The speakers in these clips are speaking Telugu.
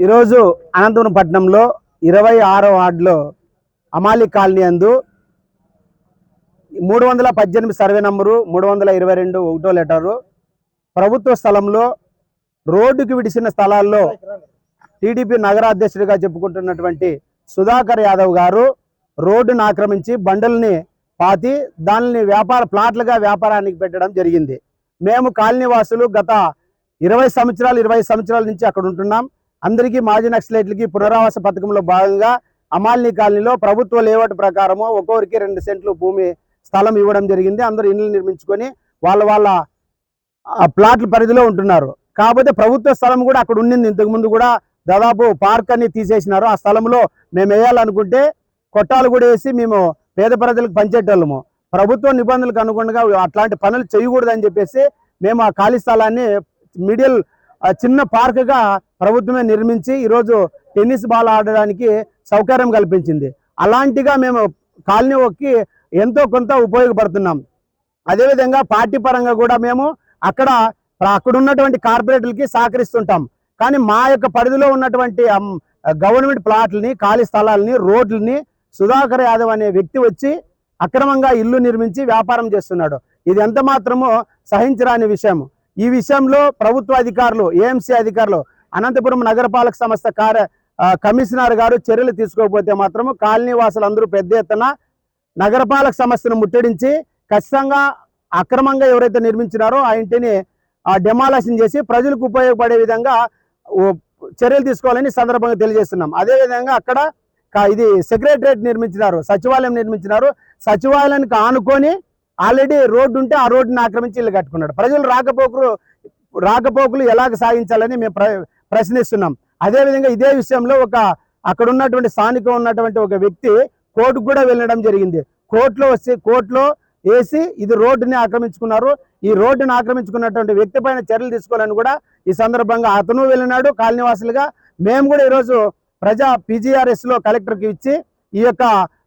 ఈరోజు అనంతపురం పట్టణంలో ఇరవై ఆరో వార్డులో అమాలి కాలనీ అందు మూడు వందల పద్దెనిమిది సర్వే నంబరు మూడు వందల ఇరవై రెండు ఒకటో లెటరు ప్రభుత్వ స్థలంలో రోడ్డుకి విడిసిన స్థలాల్లో టీడీపీ నగర అధ్యక్షుడిగా చెప్పుకుంటున్నటువంటి సుధాకర్ యాదవ్ గారు రోడ్డును ఆక్రమించి బండల్ని పాతి దానిని వ్యాపార ప్లాట్లుగా వ్యాపారానికి పెట్టడం జరిగింది. మేము కాలనీవాసులు గత ఇరవై సంవత్సరాలు ఇరవై సంవత్సరాల నుంచి అక్కడ ఉంటున్నాం. అందరికీ మాజీ నక్సలైట్లకి పునరావాస పథకంలో భాగంగా అమాల్ని కాలనీలో ప్రభుత్వ లేఅవుట్ ప్రకారము ఒక్కొక్కరికి రెండు సెంట్లు భూమి స్థలం ఇవ్వడం జరిగింది. అందరూ ఇండ్లు నిర్మించుకొని వాళ్ళ వాళ్ళ ప్లాట్ల పరిధిలో ఉంటున్నారు. కాకపోతే ప్రభుత్వ స్థలం కూడా అక్కడ ఉండింది ఇంతకుముందు కూడా దాదాపు పార్క్ అని తీసేసినారు. ఆ స్థలంలో మేము వేయాలనుకుంటే కొట్టాలు కూడా వేసి మేము పేద ప్రజలకు పంచేటోళ్ళము ప్రభుత్వ నిబంధనలకు అనుగుణంగా అట్లాంటి పనులు చేయకూడదని చెప్పేసి మేము ఆ ఖాళీ స్థలాన్ని మిడిల్ చిన్న పార్క్గా ప్రభుత్వమే నిర్మించి ఈరోజు టెన్నిస్ బాల్ ఆడడానికి సౌకర్యం కల్పించింది. అలాంటిగా మేము కాలనీ ఒక్కి ఎంతో కొంత ఉపయోగపడుతున్నాం. అదేవిధంగా పార్టీ పరంగా కూడా మేము అక్కడ అక్కడ ఉన్నటువంటి కార్పొరేటర్లకి సహకరిస్తుంటాం. కానీ మా యొక్క పరిధిలో ఉన్నటువంటి గవర్నమెంట్ ప్లాట్లని ఖాళీ స్థలాలని రోడ్లని సుధాకర్ యాదవ్ అనే వ్యక్తి వచ్చి అక్రమంగా ఇల్లు నిర్మించి వ్యాపారం చేస్తున్నాడు. ఇది ఎంత మాత్రమో సహించరాని విషయం. ఈ విషయంలో ప్రభుత్వ అధికారులు ఏఎంసీ అధికారులు అనంతపురం నగరపాలక సంస్థ కార్య కమిషనర్ గారు చర్యలు తీసుకోకపోతే మాత్రము కాలనీ వాసులు పెద్ద ఎత్తున నగరపాలక సంస్థను ముట్టడించి ఖచ్చితంగా అక్రమంగా ఎవరైతే నిర్మించినారో ఆ ఇంటిని డెమాలేషన్ చేసి ప్రజలకు ఉపయోగపడే విధంగా ఓ చర్యలు తీసుకోవాలని సందర్భంగా తెలియజేస్తున్నాం. అదేవిధంగా అక్కడ ఇది సెక్రటరేట్ నిర్మించినారు సచివాలయం నిర్మించినారు. సచివాలయానికి ఆనుకొని ఆల్రెడీ రోడ్డు ఉంటే ఆ రోడ్డుని ఆక్రమించి ఇల్లు కట్టుకున్నాడు. ప్రజలు రాకపోకలు రాకపోకలు ఎలాగ సాగించాలని మేము ప్ర ప్రశ్నిస్తున్నాం. అదేవిధంగా ఇదే విషయంలో ఒక అక్కడ ఉన్నటువంటి స్థానిక ఉన్నటువంటి ఒక వ్యక్తి కోర్టుకు కూడా వెళ్ళడం జరిగింది. కోర్టులో వచ్చి కోర్టులో వేసి ఇది రోడ్డుని ఆక్రమించుకున్నారు. ఈ రోడ్డుని ఆక్రమించుకున్నటువంటి వ్యక్తి పైన చర్యలు తీసుకోవాలని కూడా ఈ సందర్భంగా అతను వెళ్ళినాడు కాలనీవాసులుగా మేము కూడా ఈరోజు ప్రజా పీజీఆర్ఎస్లో కలెక్టర్కి ఇచ్చి ఈ యొక్క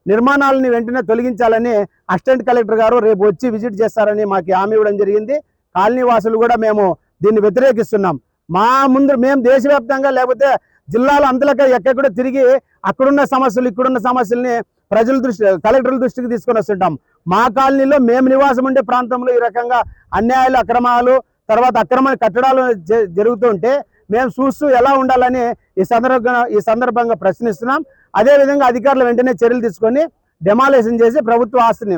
నిర్మాణాలని వెంటనే తొలగించాలని అసిస్టెంట్ కలెక్టర్ గారు రేపు వచ్చి విజిట్ చేస్తారని మాకు హామీ ఇవ్వడం జరిగింది. కాలనీ వాసులు కూడా మేము దీన్ని వ్యతిరేకిస్తున్నాం. మా ముందు మేము దేశవ్యాప్తంగా లేకపోతే జిల్లాలో అంతలక ఎక్కడ తిరిగి అక్కడున్న సమస్యలు ఇక్కడున్న సమస్యల్ని ప్రజల దృష్టి కలెక్టర్ల దృష్టికి తీసుకొని వస్తుంటాం. మా కాలనీలో మేము నివాసం ఉండే ప్రాంతంలో ఈ రకంగా అన్యాయాలు అక్రమాలు తర్వాత అక్రమ కట్టడాలు జ- జరుగుతుంటే మేము చూస్తూ ఎలా ఉండాలని ఈ సందర్భంగా ఈ సందర్భంగా ప్రశ్నిస్తున్నాం. అదేవిధంగా అధికారులు వెంటనే చర్యలు తీసుకొని డెమాలేషన్ చేసి ప్రభుత్వ ఆస్తిని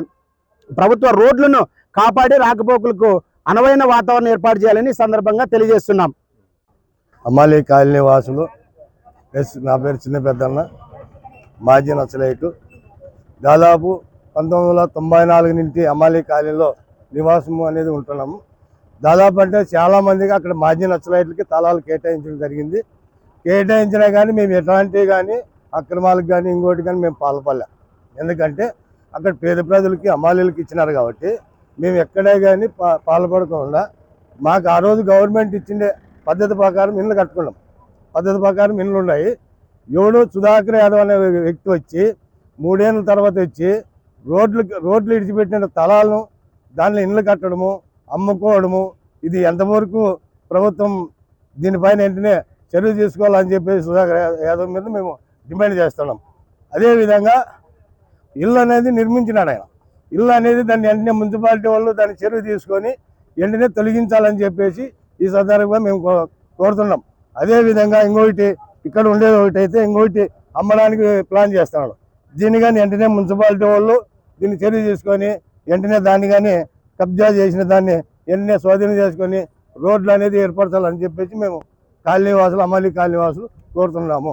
ప్రభుత్వ రోడ్లను కాపాడి రాకపోకలకు అనువైన వాతావరణం ఏర్పాటు చేయాలని సందర్భంగా తెలియజేస్తున్నాం. అమ్మాలి కాలనీ వాసులు ఎస్ నా పేరు చిన్న పెద్దన్న మాజీ నచ్చలేటు దాదాపు పంతొమ్మిది వందల తొంభై నాలుగు నుంచి అమ్మాలి కాలనీలో నివాసము అనేది ఉంటున్నాము. దాదాపు అంటే చాలామందికి అక్కడ మాజీ నచ్చలైట్లకి తలాలు కేటాయించడం జరిగింది. కేటాయించినా కానీ మేము ఎట్లాంటివి కానీ అక్రమాలకు కానీ ఇంకోటి కానీ మేము పాల్పడలే. ఎందుకంటే అక్కడ పేద ప్రజలకి అమాలీలకి ఇచ్చినారు కాబట్టి మేము ఎక్కడే కానీ పాల్పడకుండా మాకు ఆ రోజు గవర్నమెంట్ ఇచ్చిండే పద్ధతి ప్రకారం ఇల్లు కట్టుకున్నాం. పద్ధతి ప్రకారం ఇల్లు ఉన్నాయి. ఎవడో సుధాకర్ యాదవ్ అనే వ్యక్తి వచ్చి మూడేళ్ళ తర్వాత వచ్చి రోడ్లు రోడ్లు ఇడిచిపెట్టిన తలాలను దానిలో ఇల్లు కట్టడము అమ్ముకోవడము ఇది ఎంతవరకు ప్రభుత్వం దీనిపైన వెంటనే చర్యలు తీసుకోవాలని చెప్పేసి సుధాకర్ యాదవ్ మీద మేము డిమాండ్ చేస్తున్నాం. అదేవిధంగా ఇల్లు అనేది నిర్మించినాడు ఆయన. ఇల్లు అనేది దాన్ని వెంటనే మున్సిపాలిటీ వాళ్ళు దాన్ని చర్య తీసుకొని వెంటనే తొలగించాలని చెప్పేసి ఈ సందర్భంగా మేము కో- కోరుతున్నాం. అదేవిధంగా ఇంకొకటి ఇక్కడ ఉండేది ఒకటి అయితే ఇంకొకటి అమ్మడానికి ప్లాన్ చేస్తున్నాడు. దీన్ని కానీ వెంటనే మున్సిపాలిటీ వాళ్ళు దీన్ని చర్య తీసుకొని వెంటనే దాన్ని కానీ కబ్జా చేసిన దాన్ని వెంటనే స్వాధీనం చేసుకొని రోడ్లు అనేది ఏర్పరచాలని చెప్పేసి మేము కాలనీవాసులు అమలీ కాలనీవాసులు కోరుతున్నాము.